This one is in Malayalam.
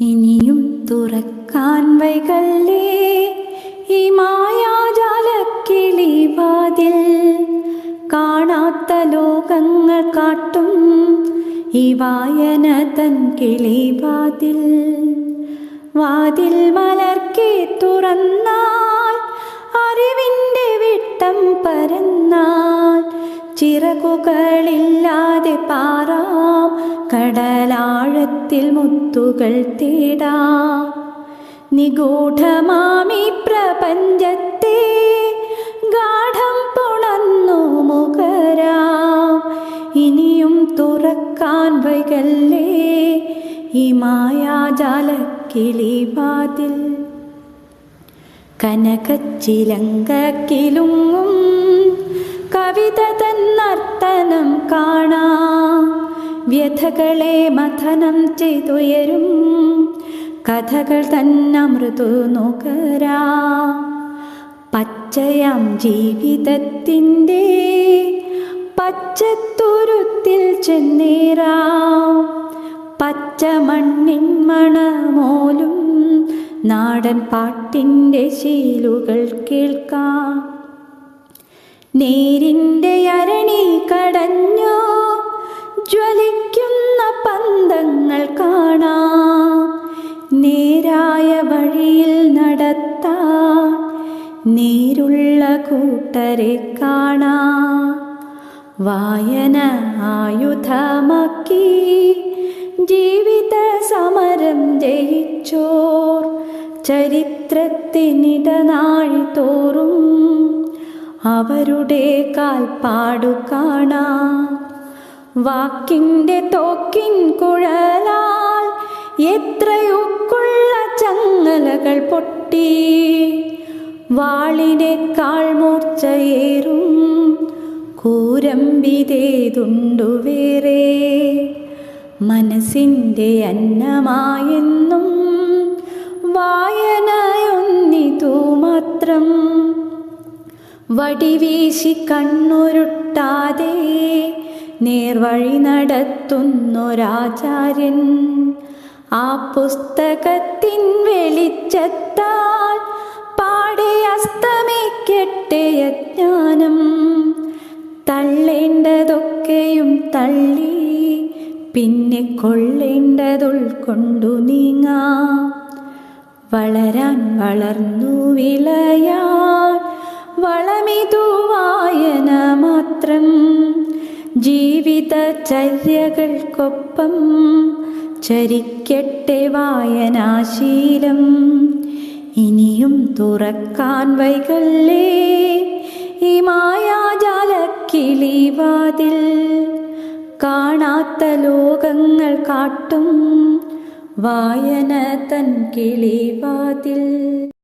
ഇനിയും തുറക്കാൻ വൈകല്ലേ? ഈ മായാജാലക്കിളിവാതിൽ കാണാത്ത ലോകങ്ങൾ കാട്ടും. ഈ വായന തൻ കിളി വാതിൽ വാതിൽ മലർക്കെ തുറന്നാൽ ചിറകുകളില്ലാതെ പാറാം. കടലാഴത്തിൽ മുത്തുകൾ തേടാം. നിഗൂഢമാമി പ്രപഞ്ചത്തെ ഗാഠം പുണന്നു മുഖരാം. ഇനിയും തുറക്കാൻ വൈകല്ലേ ഈ മായാജാലക്കിളിവാതിൽ കനകച്ചിലങ്കക്കിലുങ്ങും കവിത തന്നർത്തനം കാണാം. വ്യഥകളെ മഥനം ചെയ്തുയരും. കഥകൾ തന്നമൃതു നുകരാ. പച്ചയാം ജീവിതത്തിന്റെ പച്ചത്തുരുത്തിൽ ചെന്നേറാം. പച്ച മണ്ണിൻ മണമോലും നാടൻ പാട്ടിന്റെ ശീലുകൾ കേൾക്കാം. നേരിന്റെ കാണാം. നേരായ വഴിയിൽ നടത്താൻ നേരുള്ള കൂട്ടരെ കാണാം. വായന ആയുധമാക്കി ജീവിത സമരം ജയിച്ചോർ. ചരിത്രത്തിനിടനാഴി തോറും അവരുടെ കാൽപ്പാടു കാണാം. വാക്കിന്റെ തോക്കിൻ കുഴലാൽ എത്രയൊക്കുള്ള ചങ്ങലകൾ പൊട്ടി. വാളിനെ കാൾമൂർച്ചയേറും കൂരമ്പിതേതുണ്ടു വേറെ. മനസ്സിന്റെ അന്നമായെന്നും വായനയൊന്നിതു മാത്രം. വടിവീശി കണ്ണുരുട്ടാതെ നേർവഴി നടത്തുന്നൊരാചാര്യൻ ആ പുസ്തകത്തിൻ വെളിച്ചത്താൽ പാടെ അസ്തമിക്കട്ടെ അജ്ഞാനം തള്ളേണ്ടതൊക്കെയും തള്ളി പിന്നെ കൊള്ളേണ്ടതുൾക്കൊണ്ടു നീങ്ങാം. വളരാൻ വളർന്നു വിളയാൻ വളമിതു വായന മാത്രം. ജീവിതചര്യകൾക്കൊപ്പം ചരിക്കട്ടെ വായനാശീലം. ഇനിയും തുറക്കാൻ വൈകല്ലേ? ഈ മായാജാലക്കിളിവാതിൽ കാണാത്ത ലോകങ്ങൾ കാട്ടും വായന തൻ കിളിവാതിൽ.